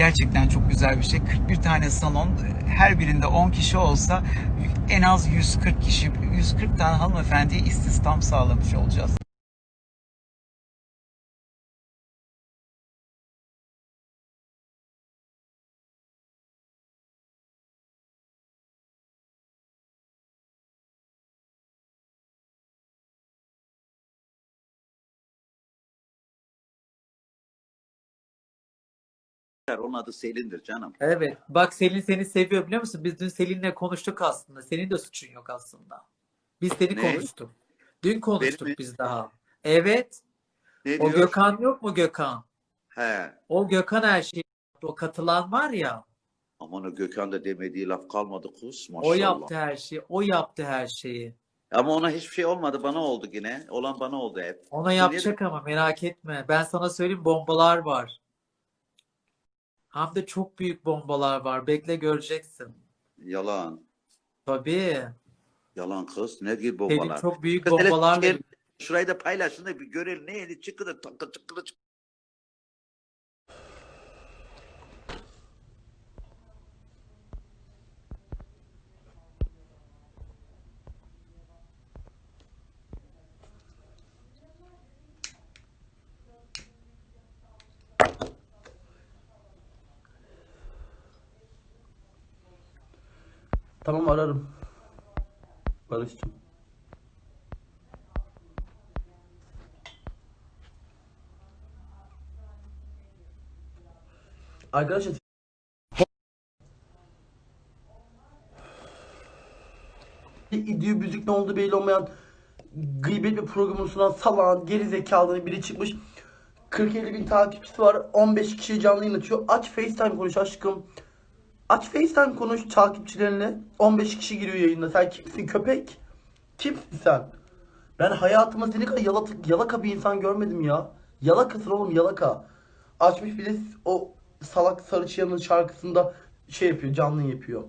Gerçekten çok güzel bir şey. 41 tane salon, her birinde 10 kişi olsa en az 140 kişi, 140 tane hanımefendiye istihdam sağlamış olacağız. Onun adı Selin'dir canım. Evet. Bak Selin seni seviyor biliyor musun? Biz dün Selin'le konuştuk aslında. Senin de suçun yok aslında. Biz seni Ne? konuştuk. Dün konuştuk mi? biz daha. Evet. Ne O diyor? Gökhan yok mu Gökhan? He. O Gökhan her şeyi. O katılan var ya. Aman o Gökhan da demediği laf kalmadı kız maşallah. O yaptı her şeyi. O yaptı her şeyi. Ama ona hiçbir şey olmadı bana oldu yine. Olan bana oldu hep. Ona yapacak ama merak etme. Ben sana söyleyeyim bombalar var. Hem de çok büyük bombalar var. Bekle göreceksin. Yalan. Tabii. Yalan kız. Ne gibi bombalar? çok büyük Kız hele bombalar Şurayı da paylaşın da bir görelim. Ne yeni çıkı da takı çıkı da Tamam ararım. Barış'cığım. Arkadaşlar İdüğü büzük ne oldu belli olmayan gıybet bir programını sunan salağın geri zekalı biri çıkmış. 40-50 bin takipçisi var. 15 kişi canlı yayın açıyor. Aç FaceTime konuş aşkım. Aç FaceTime konuş takipçilerinle. 15 kişi giriyor yayında. Sen kimsin köpek? Kimsin sen? Ben hayatımda seni kadar yalaka, yalaka bir insan görmedim ya. Yalakasın oğlum yalaka. Açmış bir de o salak Sarıçıyan'ın şarkısında şey yapıyor canlı yapıyor.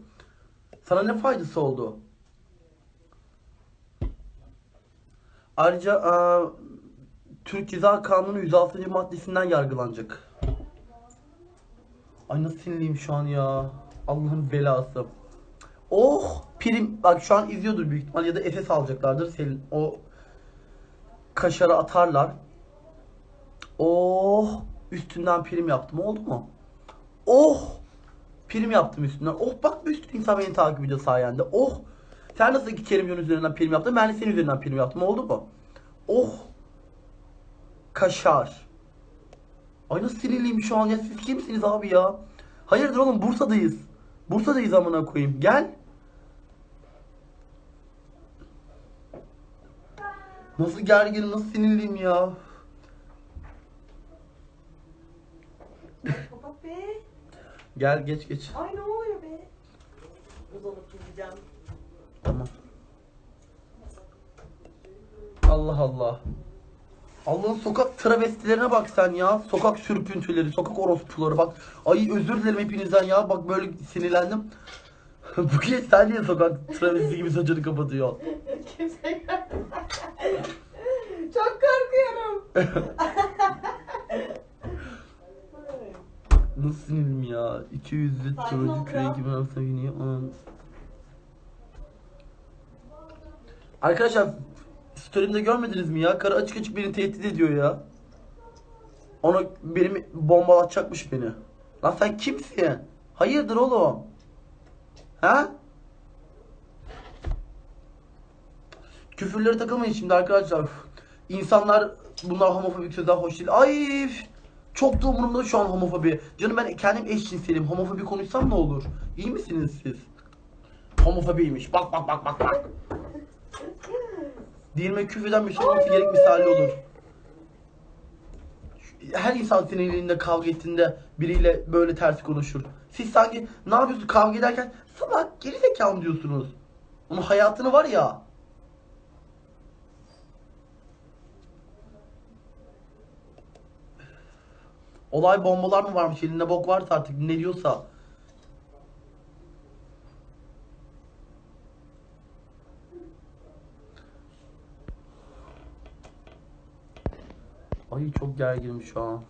Sana ne faydası oldu? Ayrıca eee, Türk Ceza Kanunu 106. maddesinden yargılanacak. Ay nasıl sinirliyim şu an ya. Allah'ın belası. Oh prim bak şu an izliyordur büyük ihtimal ya da Efes alacaklardır Selin. O kaşarı atarlar. Oh üstünden prim yaptım oldu mu? Oh prim yaptım üstünden. Oh bak bir sürü insan beni takip ediyor sayende. Oh sen nasıl iki Kerim Yol üzerinden prim yaptın? Ben de senin üzerinden prim yaptım. Oldu mu? Oh kaşar. Ay nasıl sinirliyim şu an ya siz kimsiniz abi ya? Hayırdır oğlum Bursa'dayız. Bursa'dayız amına koyayım. Gel. Nasıl gerginim, nasıl sinirliyim ya? Kapat be. Gel geç geç. Ay ne oluyor be? Uzanıp gideceğim. Tamam. Allah Allah. Allah'ın sokak travestilerine bak sen ya. Sokak sürpüntüleri, sokak orospuları bak. Ay özür dilerim hepinizden ya. Bak böyle sinirlendim. Bu kez sen niye sokak travesti gibi saçını kapatıyor? Kimse. Çok korkuyorum. Nasıl sinirim ya? 200'lü Sakin turuncu ol küre ya. gibi biniyor. Aman. Arkadaşlar story'imde görmediniz mi ya? Karı açık açık beni tehdit ediyor ya. Ona benim bombalatacakmış beni. Lan sen kimsin? Hayırdır oğlum? Ha? Küfürlere takılmayın şimdi arkadaşlar. İnsanlar bunlar homofobik sözler hoş değil. Ay çok da umurumda şu an homofobi. Canım ben kendim eşcinselim. Homofobi konuşsam ne olur? İyi misiniz siz? Homofobiymiş. Bak bak bak bak bak. Dilime küfreden olması gerek misali olur. Her insan senin elinde kavga ettiğinde biriyle böyle ters konuşur. Siz sanki ne yapıyorsunuz kavga ederken salak gerizekalı mı diyorsunuz? Onun hayatını var ya. Olay bombalar mı varmış elinde bok varsa artık ne diyorsa. Ay çok gerginim şu an.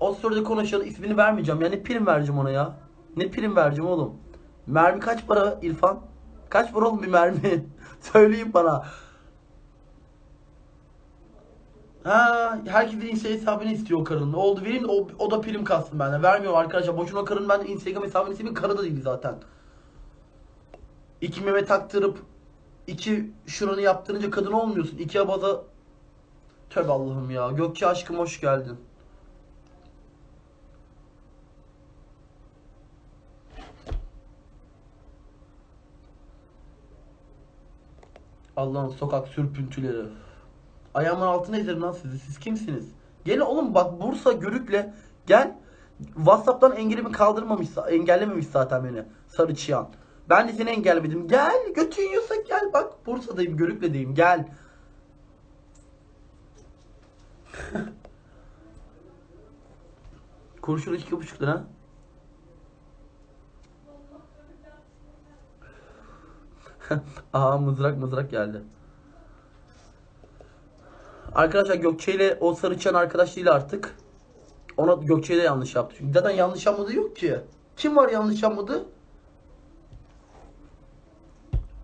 O sırada konuşalım. ismini vermeyeceğim. Yani prim vereceğim ona ya. Ne prim vereceğim oğlum? Mermi kaç para İrfan? Kaç para oğlum bir mermi? Söyleyin bana. Ha, herkesin Insta hesabını istiyor. Ne oldu de o, o da prim kastım benden. Vermiyorum arkadaşlar. Boşuna o karının ben Instagram hesabını isteyeyim. Karı da değil zaten. İki meme taktırıp iki şuranı yaptırınca kadın olmuyorsun. İki abaza Tövbe Allah'ım ya. Gökçe aşkım hoş geldin. Allah'ın sokak sürpüntüleri. Ayağımın altına ezerim lan sizi. Siz kimsiniz? Gelin oğlum bak Bursa Görük'le gel. Whatsapp'tan engelimi kaldırmamış, engellememiş zaten beni. Sarı çıyan. Ben de seni engellemedim. Gel götün yiyorsa gel bak. Bursa'dayım, Görük'le'deyim. Gel. Kurşun iki buçuk lira. Aha mızrak mızrak geldi. Arkadaşlar Gökçe ile o sarıçan arkadaş değil artık. Ona Gökçe'ye de yanlış yaptı. Çünkü zaten yanlış yapmadığı yok ki. Kim var yanlış yapmadı?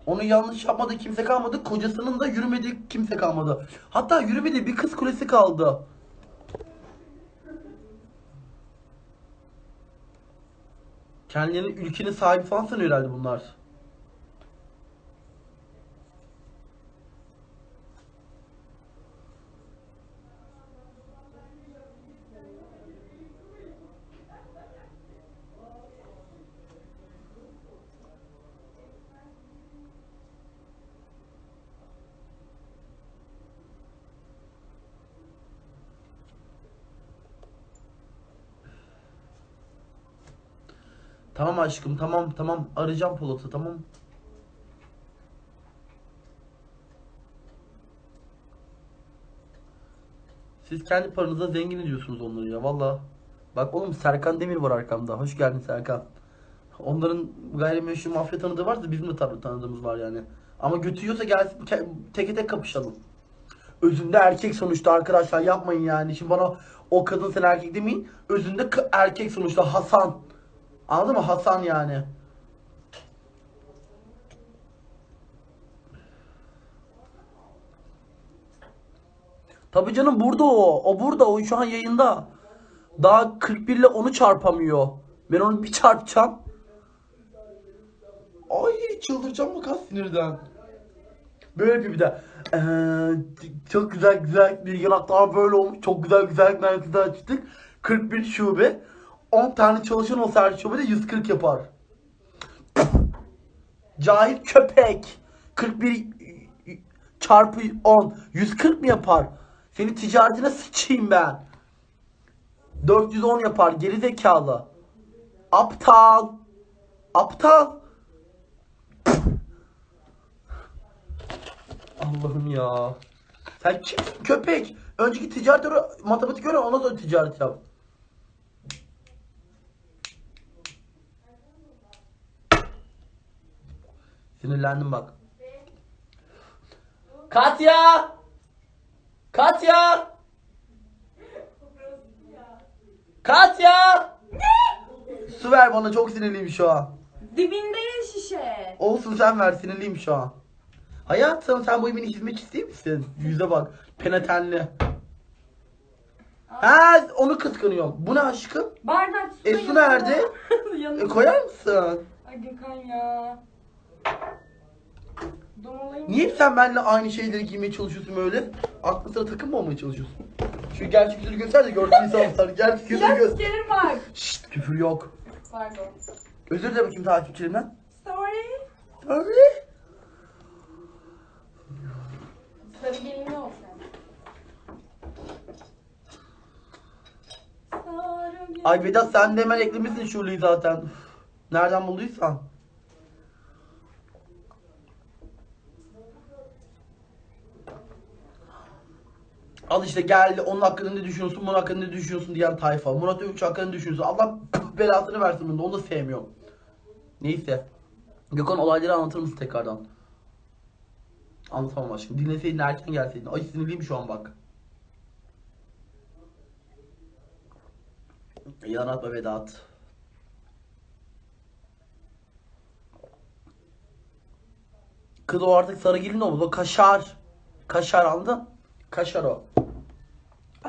Onun yanlış yapmadığı kimse kalmadı. Kocasının da yürümediği kimse kalmadı. Hatta yürümediği bir kız kulesi kaldı. Kendilerini ülkenin sahibi falan sanıyor herhalde bunlar. Tamam aşkım tamam tamam arayacağım Polat'ı tamam. Siz kendi paranıza zengin ediyorsunuz onları ya valla. Bak oğlum Serkan Demir var arkamda. Hoş geldin Serkan. Onların gayrimeşru mafya tanıdığı varsa bizim de tabii tanıdığımız var yani. Ama götürüyorsa gelsin ke- teke tek kapışalım. Özünde erkek sonuçta arkadaşlar yapmayın yani. Şimdi bana o kadın sen erkek demeyin. Özünde erkek sonuçta Hasan. Anladın mı? Hasan yani. Tabii canım burada o. O burada. O şu an yayında. Daha 41 ile onu çarpamıyor. Ben onu bir çarpacağım. Ay çıldıracağım mı kas sinirden. Böyle bir bir de. Ee, çok güzel güzel bir yanaklar böyle olmuş. Çok güzel güzel merkezde açtık. 41 şube. 10 tane çalışan olsa her şubede 140 yapar. Cahil köpek. 41 çarpı 10. 140 mı yapar? Senin ticaretine sıçayım ben. 410 yapar geri zekalı. Aptal. Aptal. Allah'ım ya. Sen kimsin köpek? Önceki ticaret matematik öğren ondan sonra ticaret yap. Sinirlendim bak. Katya! Katya! Katya! Su ver bana çok sinirliyim şu an. Dibinde ya şişe. Olsun sen ver sinirliyim şu an. Hayatım sen bu evin hizmetçisi değil misin? Yüze bak. Penatenli. Ha onu kıskanıyorum. Bu ne aşkım? Bardak su. E, su nerede? E, koyar mısın? Ay Gökhan ya. Niye hep sen benimle aynı şeyleri giymeye çalışıyorsun böyle? Aklı sıra takım mı olmaya çalışıyorsun? Şu gerçek yüzünü göster de görsün insanlar. Gerçek yüzünü göster. sikerim bak. Şşt küfür yok. Pardon. Özür dile bakayım takipçilerimden. Sorry. Tabii. Sarı gelini ol sen. Ay Vedat sen de hemen eklemişsin Şule'yi zaten. Nereden bulduysan. Al işte geldi onun hakkında ne düşünüyorsun, bunun hakkında ne düşünüyorsun diyen tayfa. Murat Övünç hakkında ne düşünüyorsun. Allah belasını versin bunu onu da sevmiyorum. Neyse. Gökhan olayları anlatır mısın tekrardan? Anlatamam aşkım. Dinleseydin erken gelseydin. Ay sinirliyim şu an bak. Yaratma Vedat. Kız o artık sarı gelin oldu. Kaşar. Kaşar anladın? Kaşar o.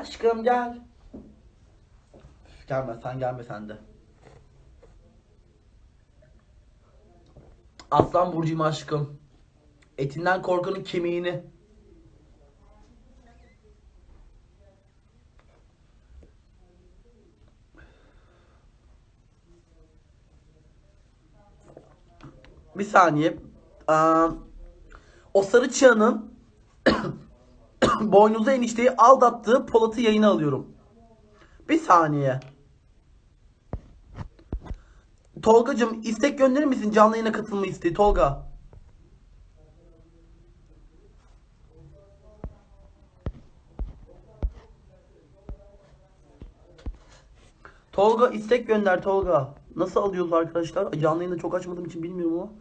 Aşkım gel. Üf, Gelme sen gelme sen de. Aslan burcuyum aşkım. Etinden korkanın kemiğini. Bir saniye. Aa, o sarı çıyanın boynuzlu enişteyi aldattığı Polat'ı yayına alıyorum. Bir saniye. Tolgacım istek gönderir misin canlı yayına katılma isteği Tolga? Tolga istek gönder Tolga. Nasıl alıyoruz arkadaşlar? Canlı yayında çok açmadığım için bilmiyorum ama.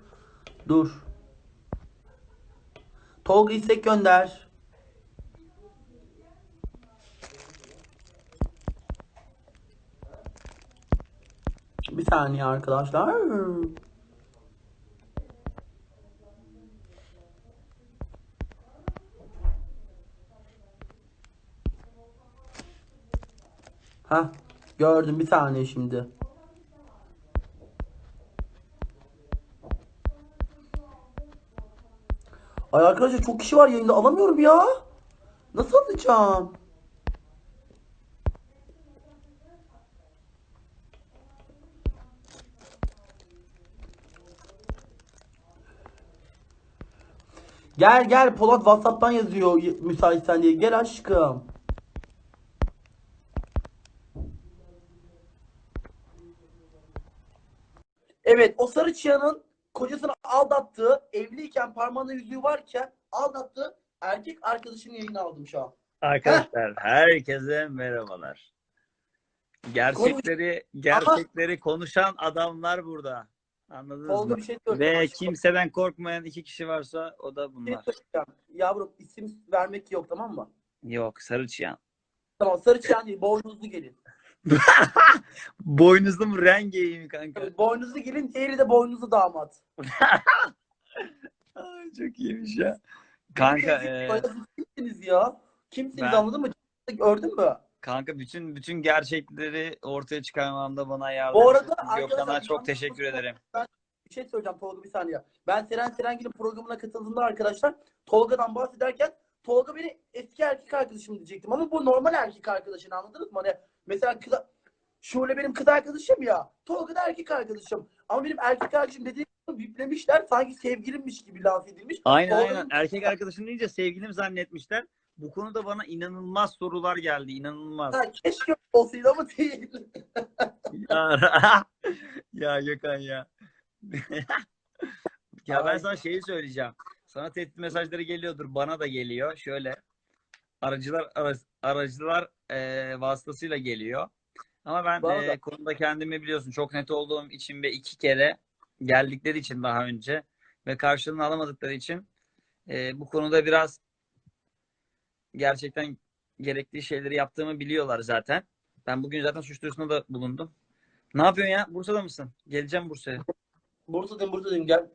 Dur. Tolga istek gönder. Bir saniye arkadaşlar. Ha, gördüm bir saniye şimdi. Ay arkadaşlar çok kişi var yayında alamıyorum ya. Nasıl alacağım? Gel gel Polat Whatsapp'tan yazıyor müsaitsen diye. Gel aşkım. Evet o sarı çıyanın kocasını aldattığı, evliyken parmağında yüzüğü varken aldattığı erkek arkadaşının yayını aldım şu an. Arkadaşlar herkese merhabalar. Gerçekleri gerçekleri konuşan adamlar burada. Anladınız Tolga mı? bir şey söyleyeceğim. Ve aşkım. kimseden korkmayan iki kişi varsa o da Bir şey bunlar. söyleyeceğim. Yavrum isim vermek yok tamam mı? Yok sarı çıyan. Tamam sarı çıyan değil boynuzlu gelin. Boynuzlu mu rengeyim kanka? Evet, boynuzlu gelin diğeri de boynuzlu damat. Ay, çok iyiymiş ya. Kanka Siz e, bayağı Kimsiniz ya? Kimsiniz Ben- anladın mı? Gördün mü? Kanka bütün bütün gerçekleri ortaya çıkarmamda bana yardım Bu arada ettin. arkadaşlar, Gökhan'a çok teşekkür ederim. Bir şey söyleyeceğim Tolga bir saniye. Ben Seren Serengil'in programına katıldığımda arkadaşlar Tolga'dan bahsederken Tolga beni eski erkek arkadaşım diyecektim ama bu normal erkek arkadaşın anladınız mı? Hani mesela kız, Şule benim kız arkadaşım ya. Tolga da erkek arkadaşım. Ama benim erkek arkadaşım dediğim gibi biplemişler sanki sevgilimmiş gibi lanse edilmiş. Aynen Tolga'nın- aynen. Erkek arkadaşım deyince sevgilim zannetmişler. Bu konuda bana inanılmaz sorular geldi. inanılmaz. Ha, keşke olsaydı ama değil. ya, ya Gökhan ya. ya ben sana şeyi söyleyeceğim. Sana tehdit mesajları geliyordur. Bana da geliyor. Şöyle. Aracılar ara- aracılar e, vasıtasıyla geliyor. Ama ben Bana e, da. konuda kendimi biliyorsun çok net olduğum için ve iki kere geldikleri için daha önce ve karşılığını alamadıkları için e, bu konuda biraz gerçekten gerekli şeyleri yaptığımı biliyorlar zaten. Ben bugün zaten suç duyurusunda da bulundum. Ne yapıyorsun ya? Bursa'da mısın? Geleceğim Bursa'ya. Bursa'dayım Bursa'dayım gel.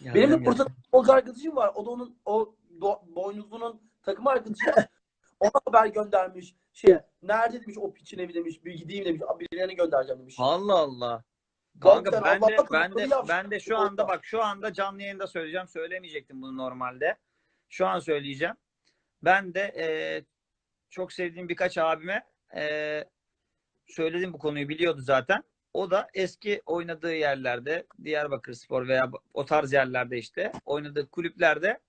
Ya Benim ben de Bursa'da futbolcu arkadaşım var. O da onun o do- boynuzlunun takım arkadaşı. Ona haber göndermiş. Şey, nerede demiş o piçin evi demiş. Bir gideyim demiş. Birilerine göndereceğim demiş. Allah Allah. Kanka sen, ben de Allah'tan ben de ben de şu anda bak şu anda canlı yayında söyleyeceğim. Söylemeyecektim bunu normalde. Şu an söyleyeceğim. Ben de e, çok sevdiğim birkaç abime e, söyledim bu konuyu biliyordu zaten. O da eski oynadığı yerlerde Diyarbakır Spor veya o tarz yerlerde işte oynadığı kulüplerde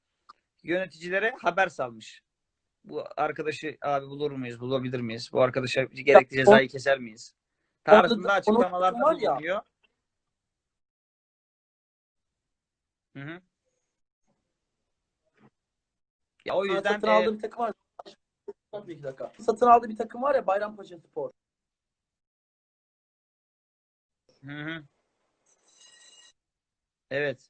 yöneticilere haber salmış. Bu arkadaşı abi bulur muyuz, bulabilir miyiz? Bu arkadaşa gerekli cezayı keser miyiz? Tarzında Orada da- bulunuyor. Hı hı. Ya o yüzden satın e, aldığı bir takım var. Bir iki dakika. Satın aldığı bir takım var ya Bayrampaşa Spor. hı hı. Evet.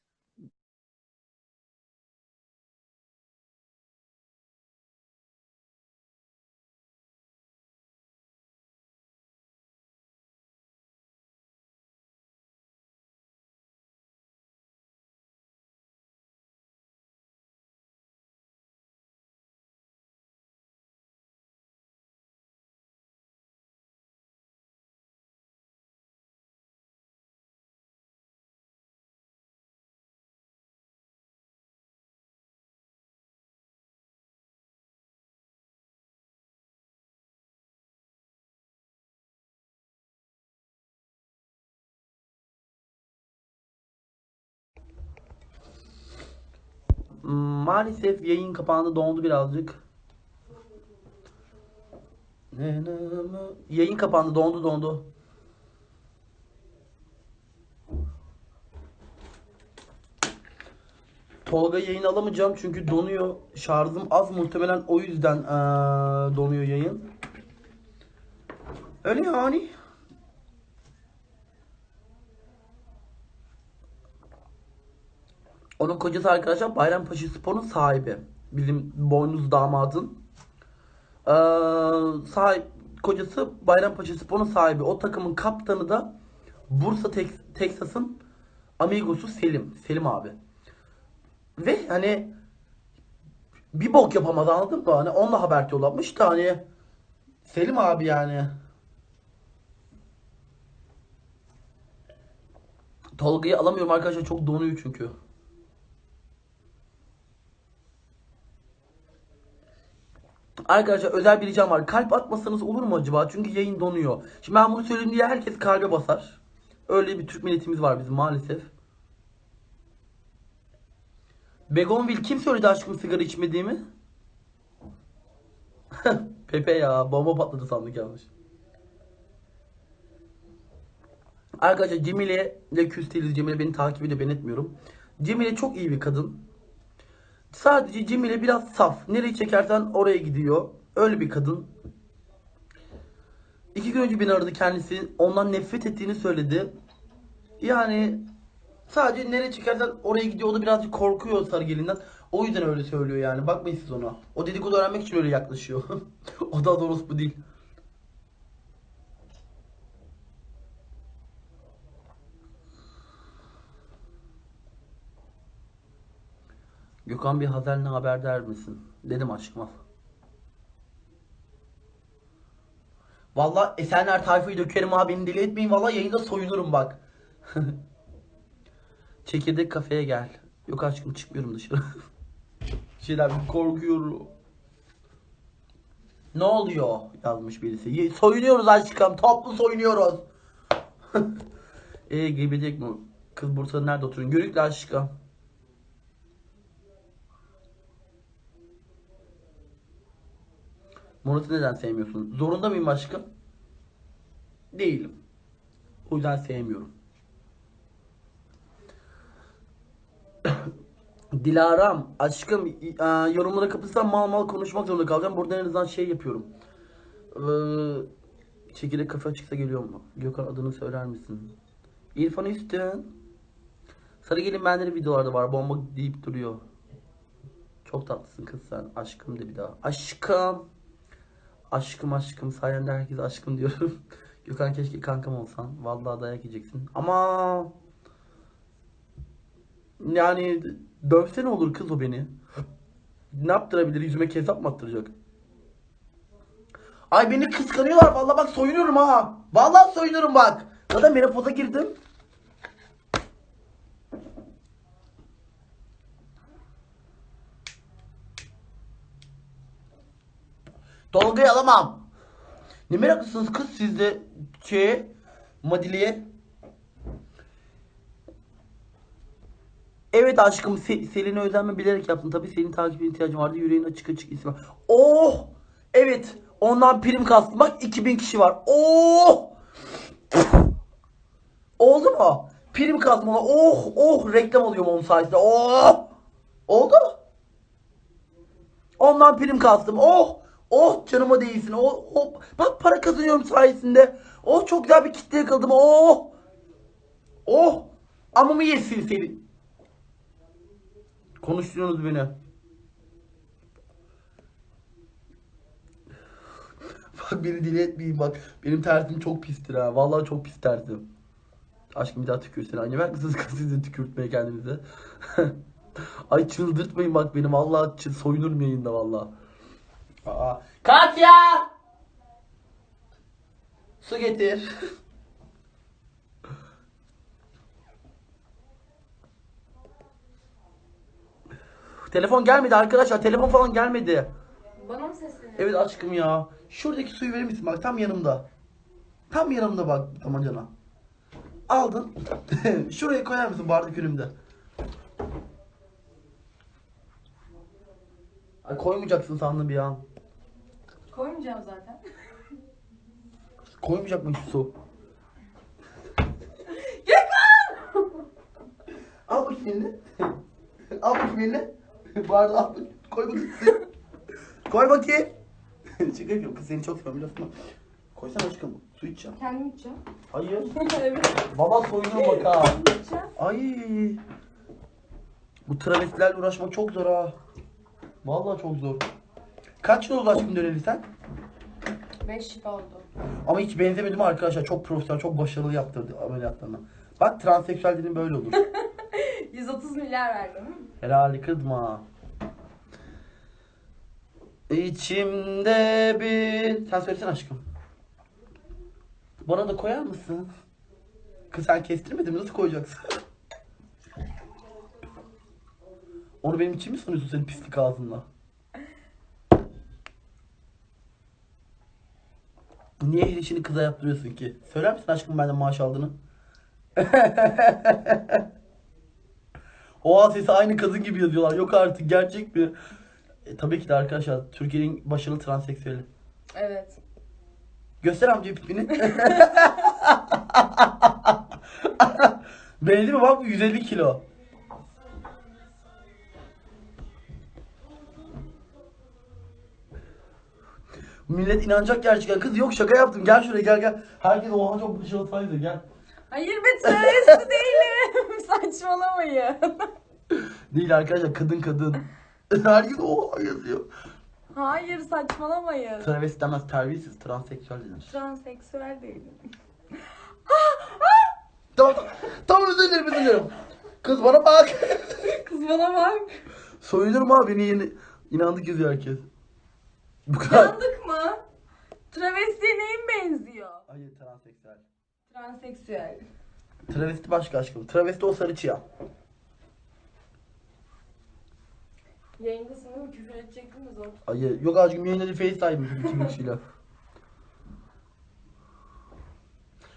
Maalesef yayın kapağında dondu birazcık. Yayın kapağında dondu dondu. Tolga yayın alamayacağım çünkü donuyor. Şarjım az muhtemelen o yüzden eee, donuyor yayın. Öyle yani. Onun kocası arkadaşlar Bayrampaşa Spor'un sahibi. Bizim boynuz damadın. Ee, sahip, kocası Bayrampaşa Spor'un sahibi. O takımın kaptanı da Bursa Tex- Texas'ın amigosu Selim. Selim abi. Ve hani bir bok yapamaz anladın mı? Hani onunla haber yollamış da hani Selim abi yani. Tolga'yı alamıyorum arkadaşlar çok donuyor çünkü. Arkadaşlar özel bir ricam var. Kalp atmasanız olur mu acaba? Çünkü yayın donuyor. Şimdi ben bunu söyleyeyim diye herkes kalbe basar. Öyle bir Türk milletimiz var bizim maalesef. Begonville kim söyledi aşkım sigara içmediğimi? Pepe ya bomba patladı sandık yanlış. Arkadaşlar Cemile ile küs değiliz. Cemile beni takip ediyor ben etmiyorum. Cemile çok iyi bir kadın. Sadece Cemile biraz saf. Nereye çekersen oraya gidiyor. Öyle bir kadın. İki gün önce beni aradı kendisi. Ondan nefret ettiğini söyledi. Yani sadece nereye çekersen oraya gidiyor. O da birazcık korkuyor Sarıgelin'den. O yüzden öyle söylüyor yani. Bakmayın siz ona. O dedikodu öğrenmek için öyle yaklaşıyor. o da doğrusu bu değil. Gökhan bir Hazel'le haber der misin? Dedim al. Valla Esenler tayfayı dökerim abi beni deli etmeyin. Valla yayında soyunurum bak. Çekirdek kafeye gel. Yok aşkım çıkmıyorum dışarı. Şeyler korkuyorum. Ne oluyor? Yazmış birisi. Soyunuyoruz aşkım. Toplu soyunuyoruz. Eee gelecek mi? Kız Bursa'da nerede oturuyorsun? Görükle aşkım. Murat'ı neden sevmiyorsun? Zorunda mıyım aşkım? Değilim. O yüzden sevmiyorum. Dilaram, aşkım yorumlara kapatırsan mal mal konuşmak zorunda kalacağım. Burada en azından şey yapıyorum. Ee, çekirdek kafe açıksa geliyor mu? Gökhan adını söyler misin? İrfan Üstün. Sarıgelin bende de videolarda var. Bomba deyip duruyor. Çok tatlısın kız sen. Aşkım de bir daha. Aşkım. Aşkım aşkım sayende herkese aşkım diyorum. Gökhan keşke kankam olsan. Vallahi dayak yiyeceksin. Ama yani dövse ne olur kız o beni. Ne yaptırabilir? Yüzüme kesap mı attıracak? Ay beni kıskanıyorlar. Vallahi bak soyunuyorum ha. Vallahi soyunuyorum bak. Zaten menopoza girdim. Tolga'yı alamam. Ne meraklısınız kız siz de şeye Madile'ye. Evet aşkım Se- Selin'e özenme bilerek yaptım. Tabii senin takibine ihtiyacım vardı. Yüreğin açık açık ismi. Oh! Evet. Ondan prim kastım. Bak 2000 kişi var. Oh! Oldu mu? Prim kastım ona. Oh! Oh! Reklam alıyorum onun sayesinde. Oh! Oldu mu? Ondan prim kastım. Oh! Oh canıma değilsin. Oh, oh. Bak para kazanıyorum sayesinde. Oh çok güzel bir kitle yakaladım. Oh! Oh! Ama mı yesin seni? Konuşturuyorsunuz beni. Bak beni deli etmeyin bak. Benim tersim çok pistir ha. Vallahi çok pis tersim. Aşkım bir daha tükürsene. Anne ver kızınız kız sizi tükürtmeye kendinize. Ay çıldırtmayın bak benim. Vallahi soyunurum yayında vallahi. Aa. Katya! Su getir. Telefon gelmedi arkadaşlar. Telefon falan gelmedi. Bana mı sesleniyorsun? Evet aşkım ya. Şuradaki suyu verir misin? Bak tam yanımda. Tam yanımda bak damacana. Aldın. Şuraya koyar mısın bardak önümde? Ay koymayacaksın sandım bir an. Koymayacağım zaten. Koymayacak mı su? Al bakayım elini. Al. Bu arada al. Koy bakayım. Koy bakayım. Şaka yapıyorum kız seni çok seviyorum biliyorsun ama. Koysana aşkım. Su içeceğim. Kendim içeceğim. Hayır. evet. Valla soyunuyor bak ha. İçeceğim. Ay. Bu travestilerle uğraşmak çok zor ha. Vallahi çok zor. Kaç yıl oldu aşkım döneli sen? 5 yıl oldu. Ama hiç benzemedim arkadaşlar. Çok profesyonel, çok başarılı yaptırdı ameliyatlarını. Bak transseksüel dediğin böyle olur. 130 milyar verdim. Helal kızma. İçimde bir... Sen söylesene aşkım. Bana da koyar mısın? Kız sen kestirmedin mi? Nasıl koyacaksın? Onu benim için mi sanıyorsun senin pislik ağzınla? Niye her işini kıza yaptırıyorsun ki? Söyler misin aşkım benden maaş aldığını? Oha sesi aynı kadın gibi yazıyorlar. Yok artık gerçek mi? E, tabii ki de arkadaşlar Türkiye'nin başarılı transseksüeli. Evet. Göster amca pipini. Benzi mi bak bu 150 kilo. Millet inanacak gerçekten. Kız yok şaka yaptım. Gel şuraya gel gel. Herkes oha çok falan diyor. Gel. Hayır be travesti değilim. Saçmalamayın. Değil arkadaşlar kadın kadın. Herkes oha yazıyor. Hayır saçmalamayın. Travesti demez terbiyesiz transseksüel denir. Transseksüel değilim. Tamam tamam. Tamam özür dilerim özür dilerim. Kız bana bak. Kız bana bak. Soyulurum abi beni yeni inandık yazıyor herkes. Bu kadar. Yandık mı? Travestiye neyin benziyor? Hayır transseksüel. Transseksüel. Travesti başka aşkım. Travesti o sarı çiyan. Yayındasın değil mi? Küfür edecektim de zor. Hayır yok aşkım yayınladı FaceTime'mış iki kişiyle.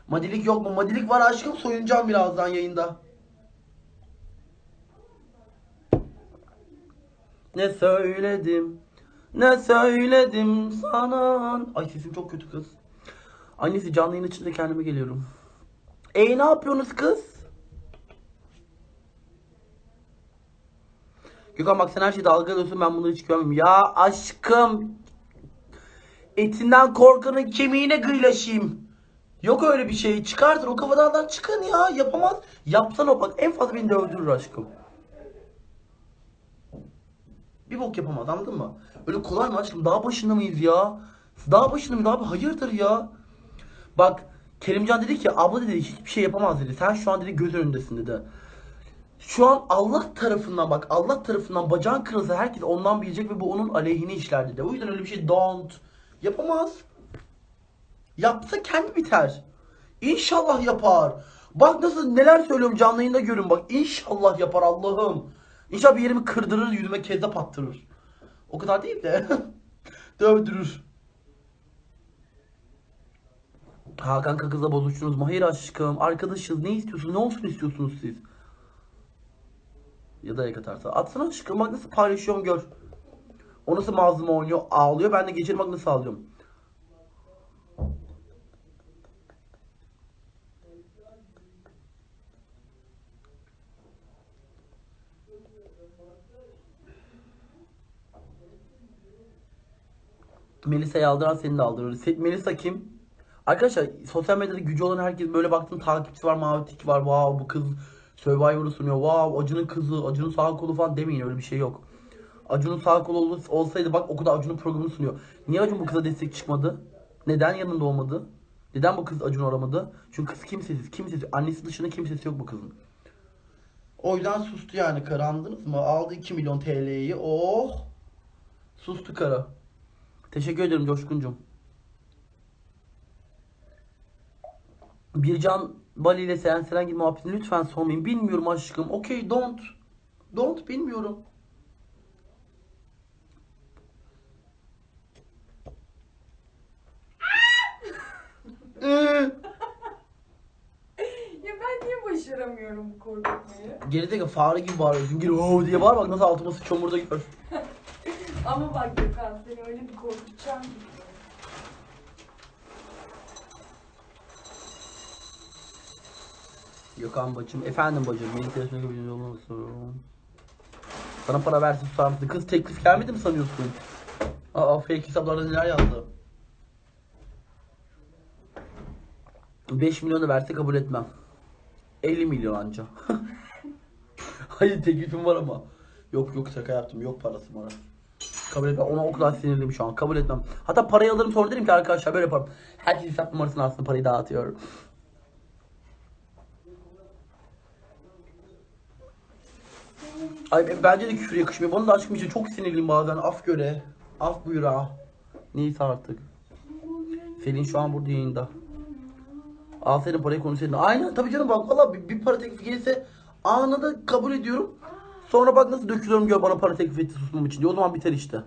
Madilik yok mu? Madilik var aşkım soyunacağım birazdan yayında. Ne söyledim? Ne söyledim sana? Ay sesim çok kötü kız. Annesi canlı yayın içinde kendime geliyorum. Ey ne yapıyorsunuz kız? Gökhan bak sen her şeyi dalga alıyorsun ben bunları hiç görmüyorum. Ya aşkım. Etinden korkanın kemiğine gıylaşayım. Yok öyle bir şey. Çıkartın o kafadan çıkın ya. Yapamaz. Yapsan o bak en fazla beni de öldürür aşkım. Bir bok yapamaz anladın mı? Öyle kolay mı aşkım? Daha başında mıyız ya? Daha başında mıyız abi? Hayırdır ya? Bak Kerimcan dedi ki abla dedi hiçbir şey yapamaz dedi. Sen şu an dedi göz önündesin dedi. Şu an Allah tarafından bak Allah tarafından bacağın kırılsa herkes ondan bilecek ve bu onun aleyhine işler dedi. O yüzden öyle bir şey don't. Yapamaz. Yapsa kendi biter. İnşallah yapar. Bak nasıl neler söylüyorum canlı yayında görün bak. İnşallah yapar Allah'ım. İnşallah bir yerimi kırdırır yüzüme kezzap attırır. O kadar değil de. Dövdürür. Hakan kızla bozuştunuz mu? Hayır aşkım. Arkadaşız. Ne istiyorsunuz? Ne olsun istiyorsunuz siz? Ya da ek atarsa. Atsana aşkım bak nasıl paylaşıyorum gör. O nasıl mazlum oynuyor ağlıyor. Ben de geçerim bak nasıl ağlıyorum. Melisa'yı aldıran seni de aldırır. Melisa kim? Arkadaşlar sosyal medyada gücü olan herkes böyle baktın takipçisi var, mavi tik var. Wow bu kız Survivor'u sunuyor. Wow Acun'un kızı, Acun'un sağ kolu falan demeyin öyle bir şey yok. Acun'un sağ kolu ol- olsaydı bak o kadar Acun'un programını sunuyor. Niye Acun bu kıza destek çıkmadı? Neden yanında olmadı? Neden bu kız Acun'u aramadı? Çünkü kız kimsesiz, kimsesiz. Annesi dışında kimsesi yok bu kızın. O yüzden sustu yani karı mı? Aldı 2 milyon TL'yi. Oh! Sustu karı. Teşekkür ederim Coşkun'cum. Bircan Bali ile Seren Serengil muhabbetini lütfen sormayın. Bilmiyorum aşkım. Okey don't. Don't bilmiyorum. Ee, Ya ben niye başaramıyorum bu korkutmayı? Gerizekalı fare gibi bağırıyorsun. Gir oh diye bağır bak nasıl altıma sıçıyorum burada gör. Ama bak Gökhan seni öyle bir korkutacağım ki. Gökhan bacım. Efendim bacım. Beni telefonuna bir yolunu soruyorum. Sana para versin tutar mısın? Kız teklif gelmedi mi sanıyorsun? Aa fake hesaplarda neler yazdı? 5 milyonu verse kabul etmem. 50 milyon anca. Hayır teklifim var ama. Yok yok şaka yaptım. Yok parası bana. Kabul etmem. Ona o kadar sinirliyim şu an. Kabul etmem. Hatta parayı alırım sonra derim ki arkadaşlar böyle yaparım. Herkes hesap numarasını alsın parayı dağıtıyorum. Ay bence de küfür yakışmıyor. Bana da aşkım için çok sinirliyim bazen. Af göre. Af buyur ha. Neyse artık. Selin şu an burada yayında. Al senin parayı konuşalım. Aynen tabii canım bak valla bir, bir para teklifi gelirse anında kabul ediyorum. Sonra bak nasıl dökülüyorum gör bana para teklif etti susmam için diye. O zaman biter işte.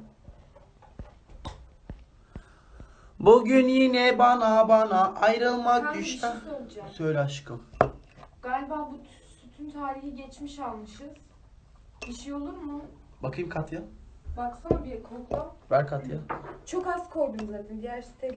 Bugün yine bana bana ayrılmak Kanka bir düştü. şey söyleyeceğim. Söyle aşkım. Galiba bu sütün tarihi geçmiş almışız. Bir şey olur mu? Bakayım Katya. Baksana bir kokla. Ver Katya. Çok az koydum zaten. Diğer site